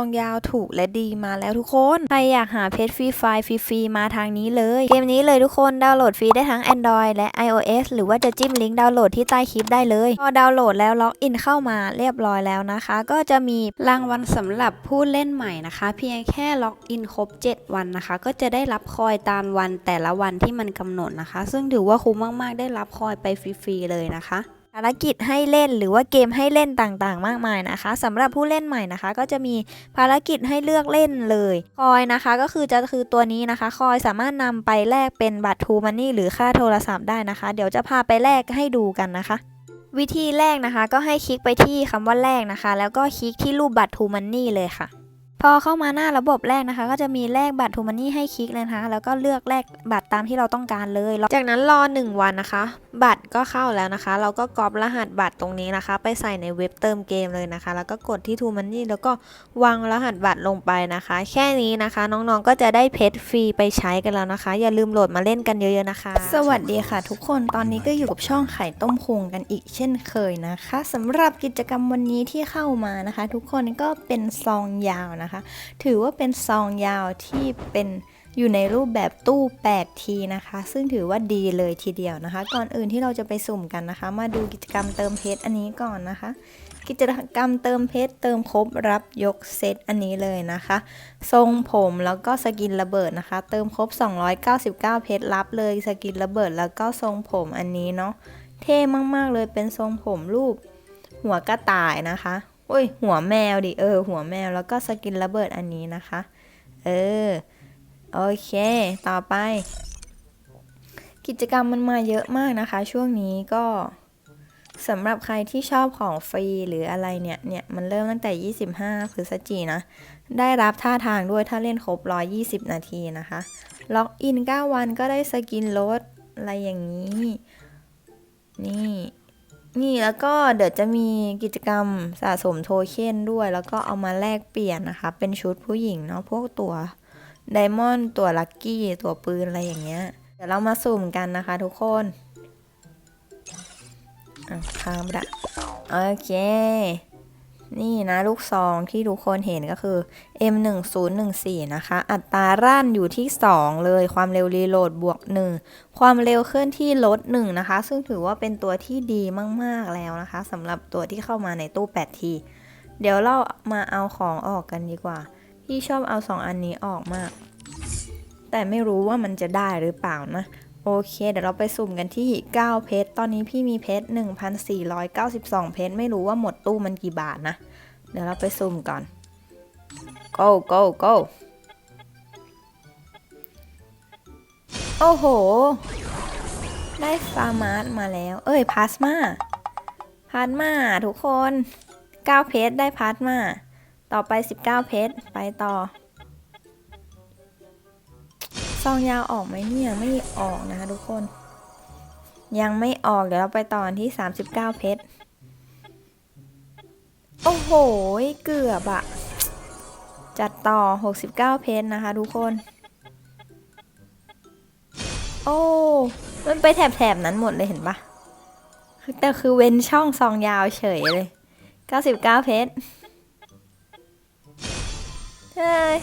องยาวถูกและดีมาแล้วทุกคน ใครอยากหาเพชรฟรีไฟล์ฟรีๆมาทางนี้เลย เกมนี้เลยทุกคนดาวน์โหลดฟรีได้ทั้ง Android และ iOS หรือว่าจะจิ้มลิงก์ดาวน์โหลดที่ใต้คลิปได้เลย พอดาวน์โหลดแล้วล็อกอินเข้ามาเรียบร้อยแล้วนะคะ ก็จะมีรางวัลสำหรับผู้เล่นใหม่นะคะ เพียงแค่ล็อกอินครบ 7 วันนะคะ ก็จะได้รับคอยตามวันแต่ละวันที่มันกำหนดนะคะ ซึ่งถือว่าคุ้มมากๆ ได้รับคอยไปฟรีๆเลยนะคะ ภารกิจให้เล่นหรือว่าเกมให้เล่นต่างๆ มากมายนะคะสำหรับผู้เล่นใหม่นะคะ ก็จะมีภารกิจให้เลือกเล่นเลย คอยนะคะก็คือจะคือตัวนี้นะคะ คอยสามารถนำไปแลกเป็นบัตรทูมันนี่หรือค่าโทรศัพท์ได้นะคะ เดี๋ยวจะพาไปแลกให้ดูกันนะคะวิธีแรกนะคะก็ให้คลิกไปที่คำว่าแลกนะคะ แล้วก็คลิกที่รูปบัตรทูมันนี่เลยค่ะ พอเข้ามาหน้าระบบแรกนะคะ ก็จะมีแลกบัตรทูมันนี่ให้คลิกเลยนะคะ แล้วก็เลือกแลกบัตรตามที่เราต้องการเลย จากนั้นรอ 1 วันนะคะ บัตรก็เข้าแล้วนะคะ เราก็กรอบรหัสบัตรตรงนี้นะคะ ไปใส่ในเว็บเติมเกมเลยนะคะ แล้วก็กดที่ทูมันนี่แล้วก็วางรหัสบัตรลงไปนะคะ แค่นี้นะคะ น้องๆก็จะได้เพชรฟรีไปใช้กันแล้วนะคะ อย่าลืมโหลดมาเล่นกันเยอะๆนะคะ สวัสดีค่ะ ทุกคนตอนนี้ก็อยู่กับช่องไข่ต้มคงกันอีกเช่นเคยนะคะสำหรับกิจกรรมวันนี้ที่เข้ามานะคะ ทุกคนก็เป็นซองยาวนะคะถือว่าเป็นซองยาวที่เป็นอยู่ในรูปแบบตู้ 8 ทีนะคะ ซึ่งถือว่าดีเลยทีเดียวนะคะ ก่อนอื่นที่เราจะไปสุ่มกันนะคะ มาดูกิจกรรมเติมเพชรอันนี้ก่อนนะคะ กิจกรรมเติมเพชรเติมครบรับยกเซตอันนี้เลยนะคะ ทรงผมแล้วก็สกินระเบิดนะคะ เติมครบ 299 เพชรรับเลยสกินระเบิดแล้วก็ทรงผมอันนี้เนาะ เท่มากๆเลยเป็นทรงผมรูปหัวกระต่ายนะคะ โอ้ย หัวแมวดิ เออ หัวแมวแล้วก็สกินระเบิดอันนี้นะคะ เออ โอเค ต่อไป กิจกรรมมันมาเยอะมากนะคะ ช่วงนี้ก็สำหรับใครที่ชอบของฟรีหรืออะไรเนี่ย เนี่ย มันเริ่มตั้งแต่ 25พฤศจินะ ได้รับท่าทางด้วยถ้าเล่นครบ 120 นาทีนะคะ ล็อกอิน 9 วันก็ได้สกินลดอะไรอย่างนี้ นี่ นี่แล้วก็เดี๋ยวจะมีกิจกรรมสะสมโทเค็นด้วย แล้วก็เอามาแลกเปลี่ยนนะคะ เป็นชุดผู้หญิงเนาะพวกตัวไดมอนด์ตัวลัคกี้ตัวปืนอะไรอย่างเงี้ย เดี๋ยวเรามาสุ่มกันนะคะทุกคนอะค้างไปละโอเค นี่นะลูกซองที่ทุกคนเห็นก็คือ M1014 นะคะ อัตรารั่นอยู่ที่ 2 เลยความเร็วรีโหลดบวก 1 ความเร็วเคลื่อนที่ลด 1 นะคะ ซึ่งถือว่าเป็นตัวที่ดีมากๆแล้วนะคะสำหรับตัวที่เข้ามาในตู้8ทีเดี๋ยวเรามาเอาของออกกันดีกว่า พี่ชอบเอา 2 อันนี้ออกมาก แต่ไม่รู้ว่ามันจะได้หรือเปล่านะ โอเค เดี๋ยวเราไปสุ่มกันที่ 9 เพชร ตอนนี้พี่มีเพชร 1,492 เพชร ไม่รู้ว่าหมดตู้มันกี่บาทนะ เดี๋ยวเราไปสุ่มก่อน go go go โอ้โห ได้ฟาร์มาร์มาแล้ว เอ้ยพาสมาพาสมาทุกคน 9 เพชร ได้พาสมา ต่อไป 19 เพชร ไปต่อ ซองยาวออกไหมเนี่ยไม่ออกนะคะทุกคน ยังไม่ออกเดี๋ยวเราไปต่อที่ 39 เพชร โอ้โห เกือบอะจัดต่อ 69 เพชรนะคะทุกคน โอ้ มันไปแถบๆนั้นหมดเลยเห็นปะแต่คือเว้นช่องซองยาวเฉยเลย 99 เพชรเฮ้ย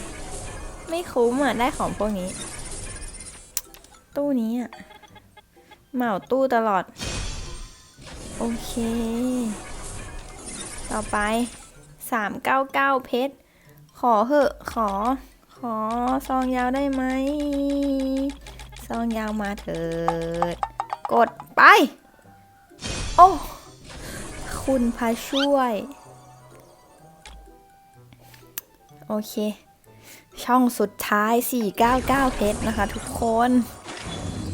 ไม่คุ้มอะ ได้ของพวกนี้ ตู้นี้อะเหมาตู้ตลอด โอเค ต่อไป399เพชร ขอเหอะขอ ขอซองยาวได้ไหม ซองยาวมาเถิด กดไป โอ้คุณพระช่วย โอเค ช่องสุดท้าย 499 เพชรนะคะทุกคน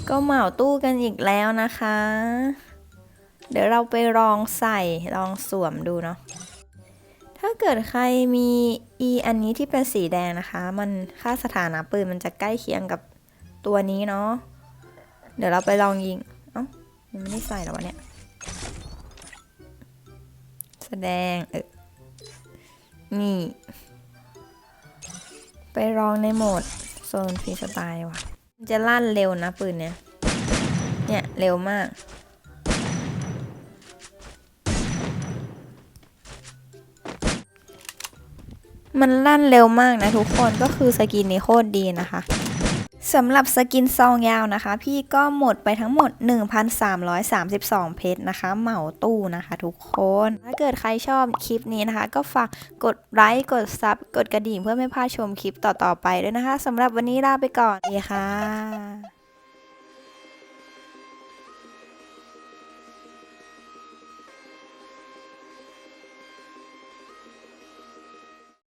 ก็เหมาตู้กันอีกแล้วนะคะ เดี๋ยวเราไปลองใส่ลองสวมดูเนาะ ถ้าเกิดใครมี e อันนี้ที่เป็นสีแดงนะคะ มันค่าสถานะปืนมันจะใกล้เคียงกับตัวนี้เนาะ เดี๋ยวเราไปลองยิง เอ้ายังไม่ได้ใส่หรอวะเนี่ย แสดงเออนี่ ไปลองในโหมดโซนฟรีสไตล์ว่ะ จะลั่นเร็วนะปืนเนี่ย เนี่ยเร็วมาก มันลั่นเร็วมากนะทุกคนก็คือสกินนี้โคตรดีนะคะ สำหรับสกินซองยาวนะคะ พี่ก็หมดไปทั้งหมด 1,332 เพชรนะคะ เหมาตู้นะคะทุกคน ถ้าเกิดใครชอบคลิปนี้นะคะ ก็ฝากกดไลค์กดซับกดกระดิ่งเพื่อไม่พลาดชมคลิปต่อๆไปด้วยนะคะสำหรับวันนี้ลาไปก่อนดีค่ะ